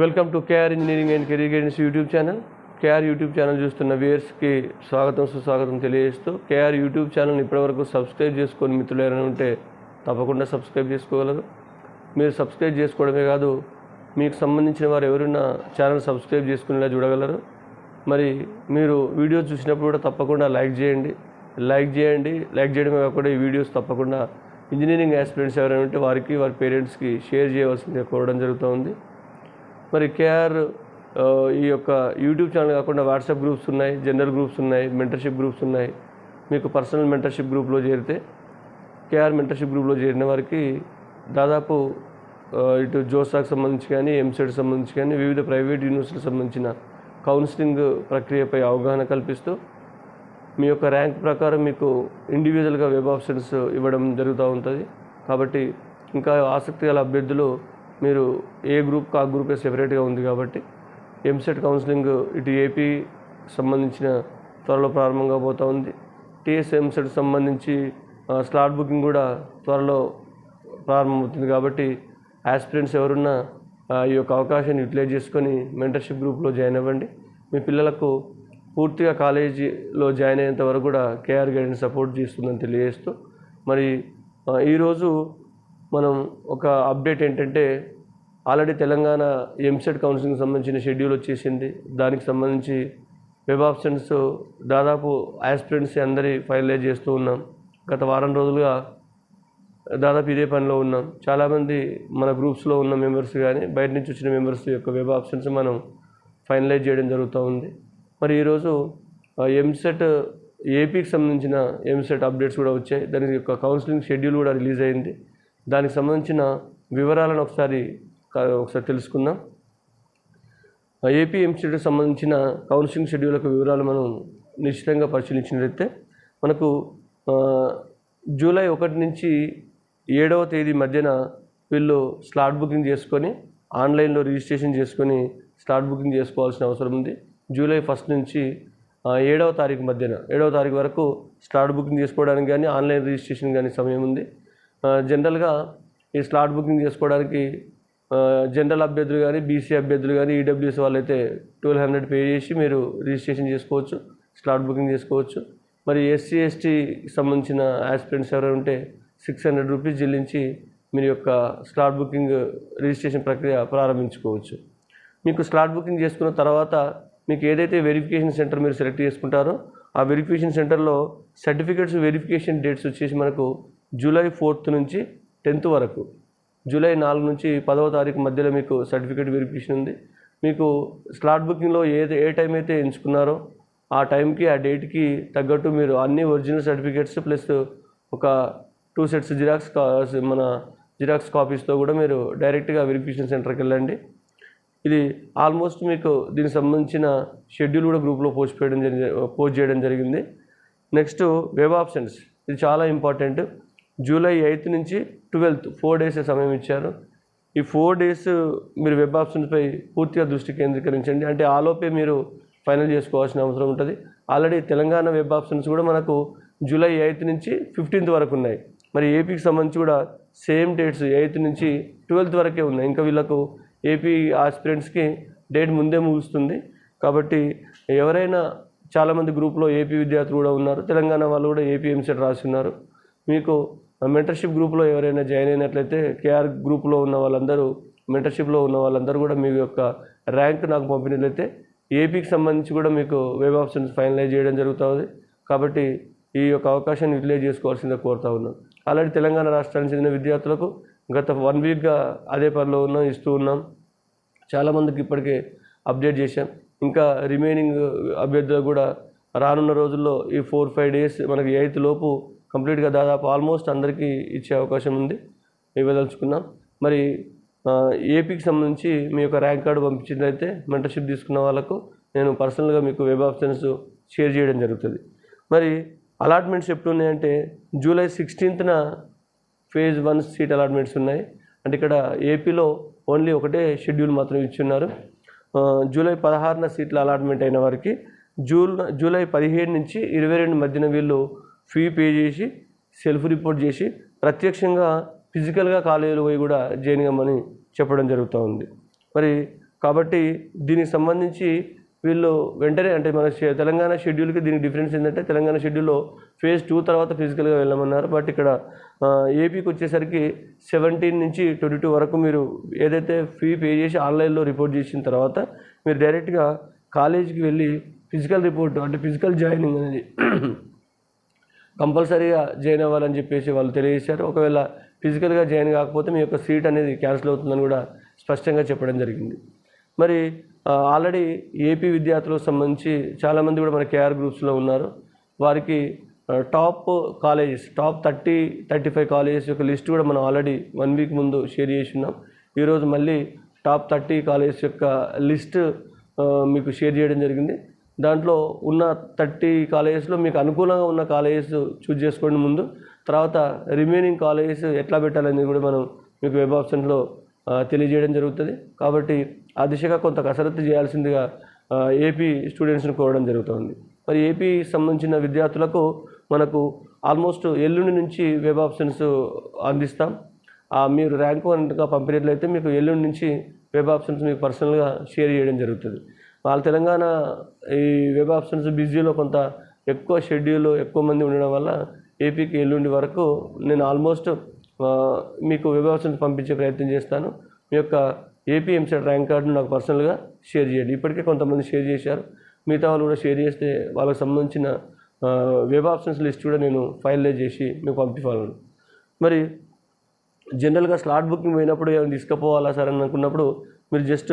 Welcome to KR engineering and career guidance YouTube channel. KR YouTube channel చూస్తున్న వ్యూయర్స్కి స్వాగతం సుస్వాగతం తెలియజేస్తూ కేఆర్ యూట్యూబ్ ఛానల్ ఇప్పటివరకు సబ్స్క్రైబ్ చేసుకొని మిత్రులు ఎవరైనా ఉంటే తప్పకుండా సబ్స్క్రైబ్ చేసుకోగలరు. మీరు సబ్స్క్రైబ్ చేసుకోవడమే కాదు మీకు సంబంధించిన వారు ఎవరైనా ఛానల్ సబ్స్క్రైబ్ చేసుకునేలా చూడగలరు. మరి మీరు వీడియో చూసినప్పుడు కూడా తప్పకుండా లైక్ చేయండి. లైక్ చేయండి. లైక్ చేయడమే కాకుండా ఈ వీడియోస్ తప్పకుండా ఇంజనీరింగ్ ఆస్పిరెంట్స్ ఎవరైనా ఉంటే వారికి వారి పేరెంట్స్కి షేర్ చేయవలసింది కోరడం జరుగుతుంది. మరి కేఆర్ ఈ యొక్క యూట్యూబ్ ఛానల్ కాకుండా వాట్సాప్ గ్రూప్స్ ఉన్నాయి జనరల్ గ్రూప్స్ ఉన్నాయి మెంటర్షిప్ గ్రూప్స్ ఉన్నాయి. మీకు పర్సనల్ మెంటర్షిప్ గ్రూప్లో చేరితే కేఆర్ మెంటర్షిప్ గ్రూప్లో చేరిన వారికి దాదాపు ఇటు జోసాకు సంబంధించి కానీ ఎంసెట్ సంబంధించి కానీ వివిధ ప్రైవేట్ యూనివర్సిటీకి సంబంధించిన కౌన్సిలింగ్ ప్రక్రియపై అవగాహన కల్పిస్తూ మీ యొక్క ర్యాంక్ ప్రకారం మీకు ఇండివిజువల్గా వెబ్ ఆప్షన్స్ ఇవ్వడం జరుగుతూ ఉంటుంది. కాబట్టి ఇంకా ఆసక్తి గల అభ్యర్థులు మీరు ఏ గ్రూప్ ఆ గ్రూపే సెపరేట్గా ఉంది కాబట్టి ఎంసెట్ కౌన్సిలింగ్ ఇటు ఏపీ సంబంధించిన త్వరలో ప్రారంభంగా పోతూ ఉంది. టీఎస్ ఎంసెట్ సంబంధించి స్లాట్ బుకింగ్ కూడా త్వరలో ప్రారంభమవుతుంది కాబట్టి ఆస్పిరెంట్స్ ఎవరున్నా ఆ, ఈ యొక్క అవకాశాన్ని యూటిలైజ్ చేసుకొని మెంటర్షిప్ గ్రూప్లో జాయిన్ అవ్వండి. మీ పిల్లలకు పూర్తిగా కాలేజీలో జాయిన్ అయ్యేంత వరకు కూడా కేఆర్ గైడెన్స్ సపోర్ట్ చేస్తుందని తెలియజేస్తూ మరి ఈరోజు మనం ఒక అప్డేట్ ఏంటంటే ఆల్రెడీ తెలంగాణ ఎంసెట్ కౌన్సిలింగ్ సంబంధించిన షెడ్యూల్ వచ్చేసింది. దానికి సంబంధించి వెబ్ ఆప్షన్స్ దాదాపు ఆస్పిరెంట్స్ అందరి ఫైనలైజ్ చేస్తూ ఉన్నాం. గత వారం రోజులుగా దాదాపు ఇదే పనిలో ఉన్నాం. చాలామంది మన గ్రూప్స్లో ఉన్న మెంబర్స్ కానీ బయట నుంచి వచ్చిన మెంబర్స్ యొక్క వెబ్ ఆప్షన్స్ మనం ఫైనలైజ్ చేయడం జరుగుతూ ఉంది. మరి ఈరోజు ఎంసెట్ ఏపీకి సంబంధించిన ఎంసెట్ అప్డేట్స్ కూడా వచ్చాయి. దాని యొక్క కౌన్సిలింగ్ షెడ్యూల్ కూడా రిలీజ్ అయింది. దానికి సంబంధించిన వివరాలను ఒకసారి ఒకసారి తెలుసుకుందాం. ఏపీ ఎంసెట్కి సంబంధించిన కౌన్సిలింగ్ షెడ్యూల్ యొక్క వివరాలు మనం నిశ్చితంగా పరిశీలించినట్లయితే మనకు జూలై ఒకటి నుంచి ఏడవ తేదీ మధ్యన వీళ్ళు స్లాట్ బుకింగ్ చేసుకొని ఆన్లైన్లో రిజిస్ట్రేషన్ చేసుకొని స్లాట్ బుకింగ్ చేసుకోవాల్సిన అవసరం ఉంది. జూలై ఫస్ట్ నుంచి ఏడవ తారీఖు మధ్యన ఏడవ తారీఖు వరకు స్లాట్ బుకింగ్ చేసుకోవడానికి కానీ ఆన్లైన్ రిజిస్ట్రేషన్ కానీ సమయం ఉంది. జనరల్గా ఈ స్లాట్ బుకింగ్ చేసుకోవడానికి జనరల్ అభ్యర్థులు కానీ బీసీ అభ్యర్థులు కానీ ఈడబ్ల్యూఎస్ వాళ్ళైతే ట్వెల్వ్ హండ్రెడ్ పే చేసి మీరు రిజిస్ట్రేషన్ చేసుకోవచ్చు స్లాట్ బుకింగ్ చేసుకోవచ్చు. మరి ఎస్సీ ఎస్టీకి సంబంధించిన ఆస్పిరెంట్స్ ఎవరైనా ఉంటే సిక్స్ హండ్రెడ్ రూపీస్ చెల్లించి మీరు యొక్క స్లాట్ బుకింగ్ రిజిస్ట్రేషన్ ప్రక్రియ ప్రారంభించుకోవచ్చు. మీకు స్లాట్ బుకింగ్ చేసుకున్న తర్వాత మీకు ఏదైతే వెరిఫికేషన్ సెంటర్ మీరు సెలెక్ట్ చేసుకుంటారో ఆ వెరిఫికేషన్ సెంటర్లో సర్టిఫికేట్స్ వెరిఫికేషన్ డేట్స్ వచ్చేసి మనకు జూలై ఫోర్త్ నుంచి టెన్త్ వరకు. జూలై నాలుగు నుంచి పదవ తారీఖు మధ్యలో మీకు సర్టిఫికేట్ వెరిఫికేషన్ ఉంది. మీకు స్లాట్ బుకింగ్లో ఏ ఏ టైం అయితే ఎంచుకున్నారో ఆ టైంకి ఆ డేట్కి తగ్గట్టు మీరు అన్ని ఒరిజినల్ సర్టిఫికేట్స్ ప్లస్ ఒక టూ సెట్స్ జిరాక్స్ మన జిరాక్స్ కాపీస్తో కూడా మీరు డైరెక్ట్గా వెరిఫికేషన్ సెంటర్కి వెళ్ళండి. ఇది ఆల్మోస్ట్ మీకు దీనికి సంబంధించిన షెడ్యూల్ కూడా గ్రూప్లో పోస్ట్ చేయడం జరిగి పోస్ట్ చేయడం జరిగింది. Next web options. ఇది చాలా ఇంపార్టెంట్. జూలై ఎయిత్ నుంచి ట్వెల్త్ ఫోర్ డేస్ సమయం ఇచ్చారు. ఈ ఫోర్ డేస్ మీరు వెబ్ ఆప్షన్స్పై పూర్తిగా దృష్టి కేంద్రీకరించండి. అంటే ఆలోపే మీరు ఫైనల్ చేసుకోవాల్సిన అవసరం ఉంటుంది. ఆల్రెడీ తెలంగాణ వెబ్ ఆప్షన్స్ కూడా మనకు జూలై ఎయిత్ నుంచి ఫిఫ్టీన్త్ వరకు ఉన్నాయి. మరి ఏపీకి సంబంధించి కూడా సేమ్ డేట్స్ ఎయిత్ నుంచి ట్వెల్త్ వరకే ఉన్నాయి. ఇంకా వీళ్ళకు ఏపీ ఆస్పిరెంట్స్కి డేట్ ముందే ముగుస్తుంది. కాబట్టి ఎవరైనా చాలామంది గ్రూప్లో ఏపీ విద్యార్థులు కూడా ఉన్నారు. తెలంగాణ వాళ్ళు కూడా ఏపీ ఎంసెట్ రాస్తున్నారు. మీకు మెంటర్షిప్ గ్రూప్లో ఎవరైనా జాయిన్ అయినట్లయితే కేఆర్ గ్రూప్లో ఉన్న వాళ్ళందరూ మెంటర్షిప్లో ఉన్న వాళ్ళందరూ కూడా మీ యొక్క ర్యాంక్ నాకు పంపినట్లయితే ఏపీకి సంబంధించి కూడా మీకు వెబ్ ఆప్షన్స్ ఫైనలైజ్ చేయడం జరుగుతుంది. కాబట్టి ఈ యొక్క అవకాశాన్ని యూటిలైజ్ చేసుకోవాల్సిందిగా కోరుతా ఉన్నాను. ఆల్రెడీ తెలంగాణ రాష్ట్రానికి చెందిన విద్యార్థులకు గత వన్ వీక్గా అదే పనిలో ఉన్నాం ఇస్తూ ఉన్నాం. చాలామందికి ఇప్పటికే అప్డేట్ చేశాం. ఇంకా రిమైనింగ్ అభ్యర్థులకు కూడా రానున్న రోజుల్లో ఈ ఫోర్ ఫైవ్ డేస్ మనకి ఎయిత్ లోపు కంప్లీట్గా దాదాపు ఆల్మోస్ట్ అందరికీ ఇచ్చే అవకాశం ఉంది. ఇవ్వదలుచుకున్నాం. మరి ఏపీకి సంబంధించి మీ యొక్క ర్యాంక్ కార్డు పంపించినట్లయితే మెంటర్షిప్ తీసుకున్న వాళ్ళకు నేను పర్సనల్గా మీకు వెబ్ ఆప్షన్స్ షేర్ చేయడం జరుగుతుంది. మరి అలాట్మెంట్స్ ఎప్పుడు ఉన్నాయంటే జూలై సిక్స్టీన్త్న ఫేజ్ వన్ సీట్ అలాట్మెంట్స్ ఉన్నాయి. అంటే ఇక్కడ ఏపీలో ఓన్లీ ఒకటే షెడ్యూల్ మాత్రం ఇచ్చున్నారు జూలై పదహారున సీట్ల అలాట్మెంట్ అయిన వారికి జూన్ జూలై పదిహేడు నుంచి ఇరవై రెండు మధ్యన వీళ్ళు ఫీ పే చేసి సెల్ఫ్ రిపోర్ట్ చేసి ప్రత్యక్షంగా ఫిజికల్గా కాలేజీలో పోయి కూడా జాయిన్ కమ్మని చెప్పడం జరుగుతూ ఉంది. మరి కాబట్టి దీనికి సంబంధించి వీళ్ళు వెంటనే అంటే మన తెలంగాణ షెడ్యూల్కి దీనికి డిఫరెన్స్ ఏంటంటే తెలంగాణ షెడ్యూల్లో ఫేజ్ టూ తర్వాత ఫిజికల్గా వెళ్ళమన్నారు. బట్ ఇక్కడ ఏపీకి వచ్చేసరికి సెవెంటీన్ నుంచి ట్వంటీ టూ వరకు మీరు ఏదైతే ఫీ పే చేసి ఆన్లైన్లో రిపోర్ట్ చేసిన తర్వాత మీరు డైరెక్ట్గా కాలేజీకి వెళ్ళి ఫిజికల్ రిపోర్ట్ అంటే ఫిజికల్ జాయినింగ్ అనేది కంపల్సరీగా జాయిన్ అవ్వాలని చెప్పేసి వాళ్ళు తెలియజేశారు. ఒకవేళ ఫిజికల్గా జాయిన్ కాకపోతే మీ యొక్క సీట్ అనేది క్యాన్సిల్ అవుతుందని కూడా స్పష్టంగా చెప్పడం జరిగింది. మరి ఆల్రెడీ ఏపీ విద్యార్థులకు సంబంధించి చాలామంది కూడా మన కేఆర్ గ్రూప్స్లో ఉన్నారు. వారికి top colleges top thirty thirty five colleges యొక్క లిస్ట్ కూడా మనం ఆల్రెడీ వన్ వీక్ ముందు షేర్ చేసి ఉన్నాం ఈరోజు మళ్ళీ టాప్ థర్టీ కాలేజెస్ యొక్క లిస్ట్ మీకు షేర్ చేయడం జరిగింది. దాంట్లో ఉన్న థర్టీ కాలేజెస్లో మీకు అనుకూలంగా ఉన్న కాలేజెస్ చూజ్ చేసుకోండి ముందు. తర్వాత రిమైనింగ్ కాలేజెస్ ఎట్లా పెట్టాలనేది కూడా మనం మీకు వెబ్ ఆప్షన్లో తెలియజేయడం జరుగుతుంది. కాబట్టి ఆ దిశగా కొంత కసరత్తు చేయాల్సిందిగా ఏపీ స్టూడెంట్స్ని కోరడం జరుగుతుంది. మరి ఏపీ సంబంధించిన విద్యార్థులకు మనకు ఆల్మోస్ట్ ఎల్లుండి నుంచి వెబ్ ఆప్షన్స్ అందిస్తాం. ఆ, మీరు ర్యాంక్ వన్గా పంపినట్లయితే మీకు ఎల్లుండి నుంచి వెబ్ ఆప్షన్స్ మీకు పర్సనల్గా షేర్ చేయడం జరుగుతుంది. వాళ్ళ తెలంగాణ ఈ వెబ్ ఆప్షన్స్ బిజీలో కొంత ఎక్కువ షెడ్యూల్ ఎక్కువ మంది ఉండడం వల్ల ఏపీకి ఎల్లుండి వరకు నేను ఆల్మోస్ట్ మీకు వెబ్ ఆప్షన్స్ పంపించే ప్రయత్నం చేస్తాను. మీ యొక్క ఏపీ ఎంసెట్ ర్యాంక్ కార్డును నాకు పర్సనల్గా షేర్ చేయండి. ఇప్పటికే కొంతమంది షేర్ చేశారు. మిగతా వాళ్ళు కూడా షేర్ చేస్తే వాళ్ళకి సంబంధించిన వెబ్ ఆప్షన్స్ లిస్ట్ కూడా నేను ఫైనలైజ్ చేసి మీకు పంపించాలను మరి జనరల్గా స్లాట్ బుకింగ్ పోయినప్పుడు ఏమైనా తీసుకుపోవాలా సార్ అని అనుకున్నప్పుడు మీరు జస్ట్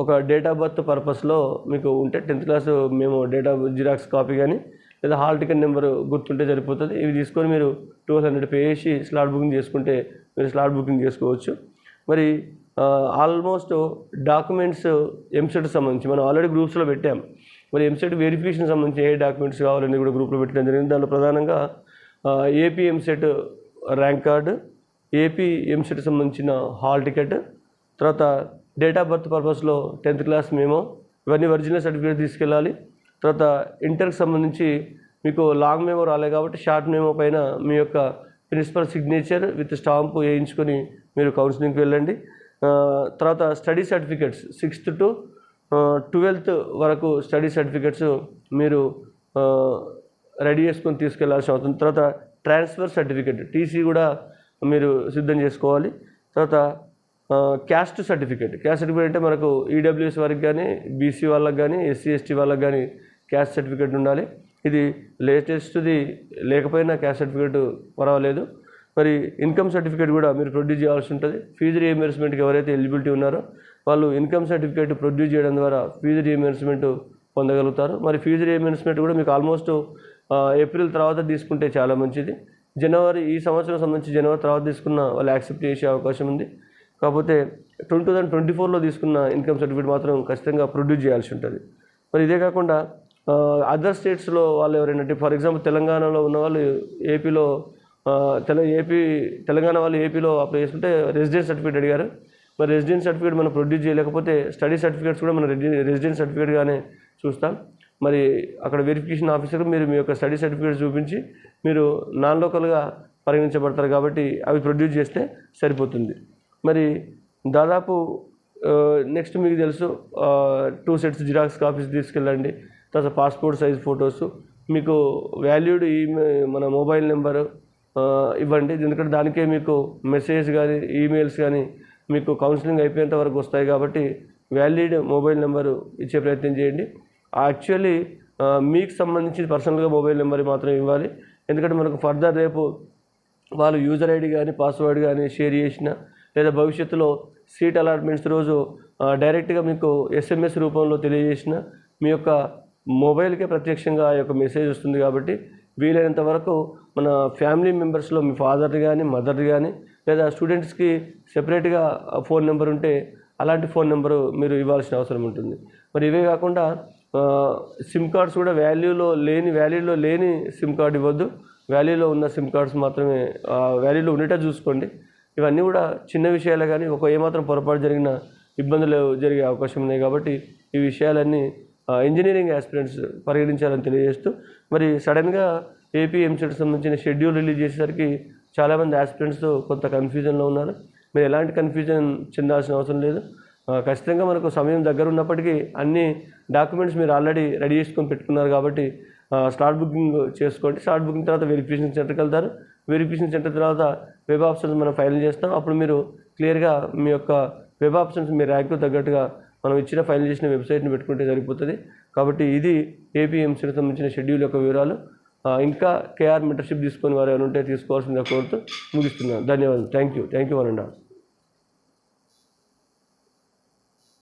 ఒక డేట్ ఆఫ్ బర్త్ పర్పస్లో మీకు ఉంటే tenth class memo date of xerox copy కానీ లేదా హాల్ టికెట్ నెంబర్ గుర్తుంటే సరిపోతుంది. ఇవి తీసుకొని మీరు ట్వెల్వ్ హండ్రెడ్ పే చేసి స్లాట్ బుకింగ్ చేసుకుంటే మీరు స్లాట్ బుకింగ్ చేసుకోవచ్చు. మరి ఆల్మోస్ట్ డాక్యుమెంట్స్ ఎంసెట్ సంబంధించి మనం ఆల్రెడీ గ్రూప్స్లో పెట్టాం. మరి ఎంసెట్ వెరిఫికేషన్ సంబంధించి ఏ డాక్యుమెంట్స్ కావాలని కూడా గ్రూప్లో పెట్టడం జరిగింది. దాంట్లో ప్రధానంగా AP EAMCET rank card AP EAMCET సంబంధించిన హాల్ టికెట్ తర్వాత డేట్ ఆఫ్ బర్త్ పర్పస్లో టెన్త్ క్లాస్ మేము ఇవన్నీ ఒరిజినల్ సర్టిఫికేట్ తీసుకెళ్ళాలి. తర్వాత ఇంటర్కి సంబంధించి మీకు లాంగ్ మెమో రాలే కాబట్టి షార్ట్ మెమో పైన మీ యొక్క ప్రిన్సిపల్ సిగ్నేచర్ విత్ స్టాంపు వేయించుకొని మీరు కౌన్సిలింగ్కి వెళ్ళండి. తర్వాత study certificates sixth to twelfth వరకు స్టడీ సర్టిఫికెట్స్ మీరు రెడీ చేసుకొని తీసుకెళ్ళాల్సి అవుతుంది తర్వాత ట్రాన్స్ఫర్ సర్టిఫికెట్ టీసీ కూడా మీరు సిద్ధం చేసుకోవాలి. తర్వాత క్యాస్ట్ సర్టిఫికేట్ క్యాస్ట్ సర్టిఫికేట్ అంటే మనకు ఈడబ్ల్యూఎస్ వారికి కానీ బీసీ వాళ్ళకి కానీ ఎస్సీ ఎస్టీ వాళ్ళకి కానీ క్యాస్ట్ సర్టిఫికేట్ ఉండాలి. ఇది లేటెస్ట్ది లేకపోయినా క్యాస్ట్ సర్టిఫికేట్ పర్వాలేదు. మరి ఇన్కమ్ సర్టిఫికేట్ కూడా మీరు ప్రొడ్యూస్ చేయాల్సి ఉంటుంది. ఫీజు రీఎంబర్స్మెంట్కి ఎవరైతే ఎలిజిబిలిటీ ఉన్నారో వాళ్ళు ఇన్కమ్ సర్టిఫికేట్ ప్రొడ్యూస్ చేయడం ద్వారా ఫీజు రీఎంబర్స్మెంట్ పొందగలుగుతారు. మరి ఫీజు రీఎంబర్స్మెంట్ కూడా మీకు ఆల్మోస్ట్ ఏప్రిల్ తర్వాత తీసుకుంటే చాలా మంచిది. జనవరి ఈ సంవత్సరం సంబంధించి జనవరి తర్వాత తీసుకున్న వాళ్ళు యాక్సెప్ట్ చేసే అవకాశం ఉంది. కాకపోతే టూ థౌసండ్ ట్వంటీ ఫోర్లో తీసుకున్న ఇన్కమ్ సర్టిఫికేట్ మాత్రం ఖచ్చితంగా ప్రొడ్యూస్ చేయాల్సి ఉంటుంది. మరి ఇదే కాకుండా అదర్ స్టేట్స్లో వాళ్ళు ఎవరైనా ఫర్ ఎగ్జాంపుల్ తెలంగాణలో ఉన్న వాళ్ళు ఏపీలో తెల ఏపీ తెలంగాణ వాళ్ళు ఏపీలో అప్లై చేసుకుంటే రెసిడెన్స్ సర్టిఫికేట్ అడిగారు. మరి రెసిడెన్స్ సర్టిఫికేట్ మనం ప్రొడ్యూస్ చేయలేకపోతే స్టడీ సర్టిఫికేట్స్ కూడా మనం రెసిడెన్స్ సర్టిఫికేట్గానే చూస్తాం. మరి అక్కడ వెరిఫికేషన్ ఆఫీసర్ మీరు మీ యొక్క స్టడీ సర్టిఫికేట్ చూపించి మీరు నాన్ లోకల్గా పరిగణించబడతారు కాబట్టి అవి ప్రొడ్యూస్ చేస్తే సరిపోతుంది. మరి దాదాపు నెక్స్ట్ మీకు తెలుసు టూ సెట్స్ జిరాక్స్ కాపీస్ తీసుకెళ్ళండి. తర్వాత పాస్పోర్ట్ సైజ్ ఫొటోస్ మీకు వాల్యూడ్ ఈమె మన మొబైల్ నెంబరు ఇవ్వండి. ఎందుకంటే దానికే మీకు మెసేజ్ కానీ ఈమెయిల్స్ కానీ మీకు కౌన్సిలింగ్ అయిపోయేంత వరకు వస్తాయి కాబట్టి వ్యాలిడ్ మొబైల్ నెంబరు ఇచ్చే ప్రయత్నం చేయండి. యాక్చువల్లీ మీకు సంబంధించి పర్సనల్గా మొబైల్ నెంబర్ మాత్రం ఇవ్వాలి. ఎందుకంటే మనకు ఫర్దర్ రేపు వాళ్ళు యూజర్ ఐడి కానీ పాస్వర్డ్ కానీ షేర్ చేసిన లేదా భవిష్యత్తులో సీట్ అలాట్మెంట్స్ రోజు డైరెక్ట్గా మీకు ఎస్ఎంఎస్ రూపంలో తెలియజేసిన మీ యొక్క మొబైల్కే ప్రత్యక్షంగా ఆ యొక్క మెసేజ్ వస్తుంది కాబట్టి వీలైనంత వరకు మన ఫ్యామిలీ మెంబర్స్లో మీ ఫాదర్ది కానీ మదర్ది కానీ లేదా స్టూడెంట్స్కి సెపరేట్గా ఫోన్ నెంబర్ ఉంటే అలాంటి ఫోన్ నెంబరు మీరు ఇవ్వాల్సిన అవసరం ఉంటుంది. మరి ఇవే కాకుండా సిమ్ కార్డ్స్ కూడా వాల్యూలో లేని వాల్యూలో లేని సిమ్ కార్డ్ ఇవ్వద్దు. వాల్యూలో ఉన్న సిమ్ కార్డ్స్ మాత్రమే వాల్యూలో ఉండేటట్టు చూసుకోండి. ఇవన్నీ కూడా చిన్న విషయాలే కానీ ఒక ఏమాత్రం పొరపాటు జరిగిన ఇబ్బందులు జరిగే అవకాశం ఉన్నాయి కాబట్టి ఈ విషయాలన్నీ ఇంజనీరింగ్ ఆస్పిరెంట్స్ పరిగణించాలని తెలియజేస్తూ మరి సడన్గా ఏపీ ఎంసెట్ సంబంధించిన షెడ్యూల్ రిలీజ్ చేసేసరికి చాలామంది ఆస్పిరెంట్స్ కొంత కన్ఫ్యూజన్లో ఉన్నారు. మీరు ఎలాంటి కన్ఫ్యూజన్ చెందాల్సిన అవసరం లేదు. ఖచ్చితంగా మనకు సమయం దగ్గర ఉన్నప్పటికీ అన్ని డాక్యుమెంట్స్ మీరు ఆల్రెడీ రెడీ చేసుకొని పెట్టుకున్నారు కాబట్టి స్లాట్ బుకింగ్ చేసుకోండి. స్లాట్ బుకింగ్ తర్వాత వెరిఫికేషన్ సెంటర్కి వెళ్తారు. వెరిఫికేషన్ సెంటర్ తర్వాత వెబ్ ఆప్షన్స్ మనం ఫైల్ చేస్తాం. అప్పుడు మీరు క్లియర్గా మీ యొక్క వెబ్ ఆప్షన్స్ మీ ర్యాంకు తగ్గట్టుగా మనం ఇచ్చిన ఫైల్ చేసిన వెబ్సైట్ని పెట్టుకుంటే సరిపోతుంది. కాబట్టి ఇది ఏపీఎంసీకి సంబంధించిన షెడ్యూల్ యొక్క వివరాలు. ఇంకా కేఆర్ మెంటర్షిప్ తీసుకొని వారు ఎవరు ఉంటే తీసుకోవాల్సిందిగా కోరుతూ ముగిస్తున్నాను. ధన్యవాదాలు. Thank you thank you one and all